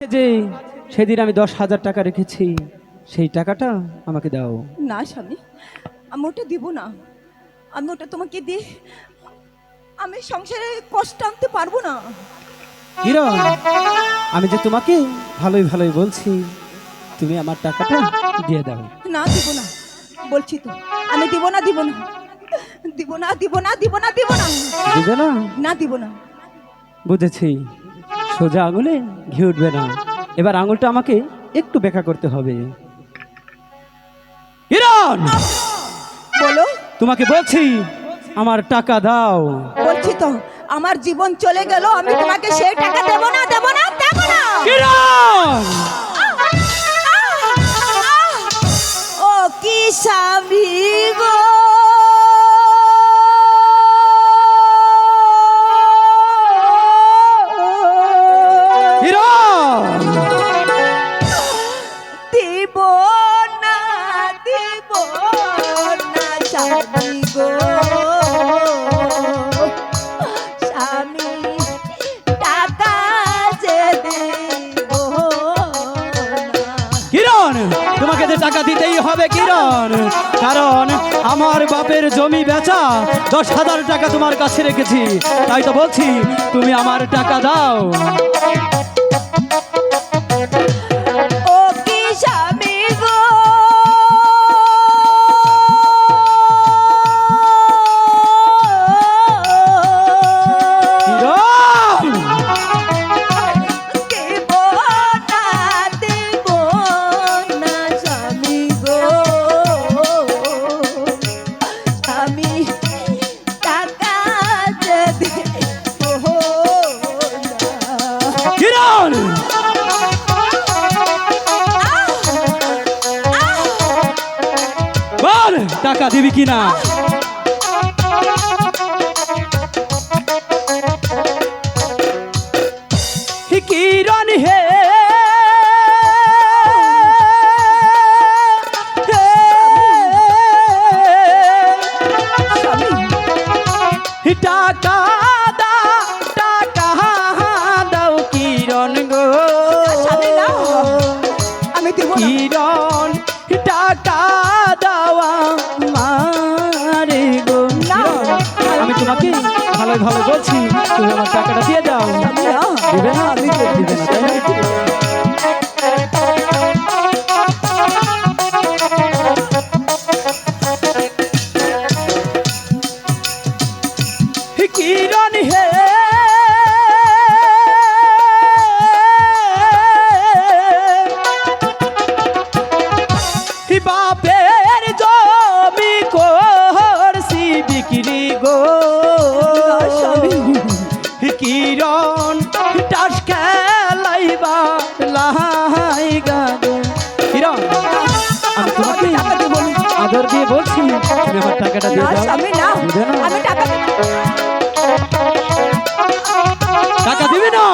যে সেদিন আমি দশ হাজার টাকা রেখেছি সেই টাকাটা আমাকে দাও। না স্বামী আমি ওটা দিব না। আমি ওটা তোমাকে দিয়ে আমি সংসারে কষ্ট আনতে পারব না। কিরণ আমি যে তোমাকে ভালোই ভালোই বলছি তুমি আমার টাকাটা দিয়ে দাও। না দিব না। বলছি তো আমি দিব না দিব না। দিব না দিব না দিব না দিব না। বুঝবে না? না দিব না। বুঝেছি। সোজা আঙুলে ঘি উঠবে না। এবার আঙুলটা আমাকে একটু বেঁকা করতে হবে। কিরণ বলো। তোমাকে বলছি আমার টাকা দাও। বলছি তো আমার জীবন চলে গেল আমি তোমাকে সেই টাকা দেব না দেব না দেব না। ও কি স্বামী গো। টাকা দিতেই হবে কিরণ? কারণ আমার বাপের জমি বেচা দশ হাজার টাকা তোমার কাছে রেখেছি। তাই তো বলছি, তুমি আমার টাকা দাও। টাকা দিবি কিনা? কিরণ হে তোমাকে ভালো ভালো বলছি। তুমি আমার টাকাটা দিয়ে দাও। স্বামী না? দিবে দিবে না? কিরণ হে আদর দিয়ে বলছি তুমি আমার টাকাটা দিয়ে দাও। আমি না। আমি টাকা টাকা দিবি না।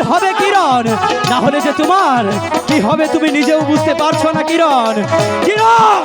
হবে কিরণ? না হলে যে তোমার, কি হবে তুমি নিজেও বুঝতে পারছ না কিরণ? কিরণ!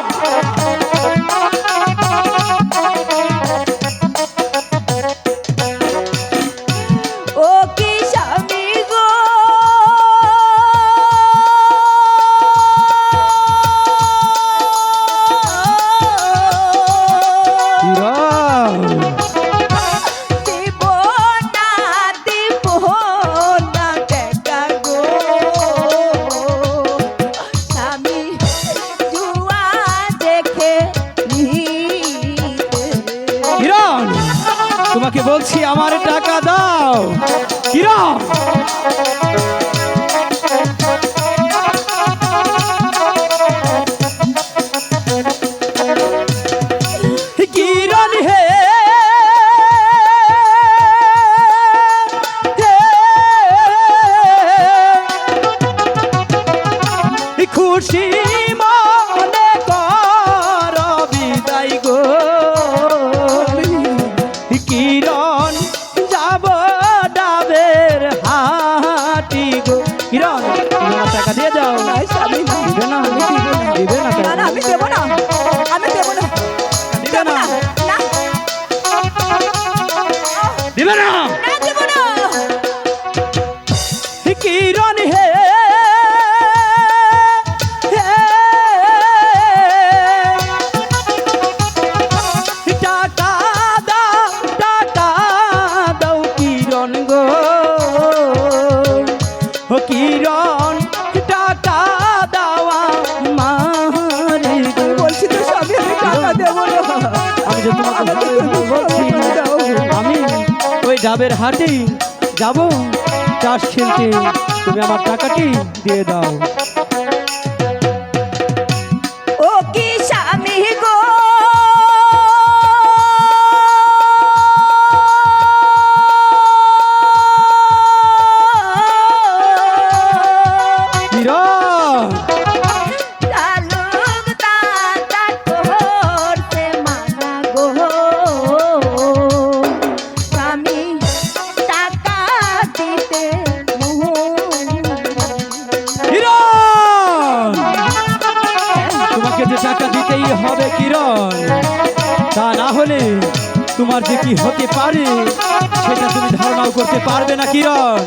তোমাকে বলছি আমার টাকা দাও। কিরণ দেবে না আমি দেবো না। ডাবের হাটে যাব। চাষ খেলতে তুমি আমার টাকাটি দিয়ে দাও। তা না হলে তোমার যে কি হতে পারে, সেটা তুমি ধারণাও করতে পারবে না কিরণ।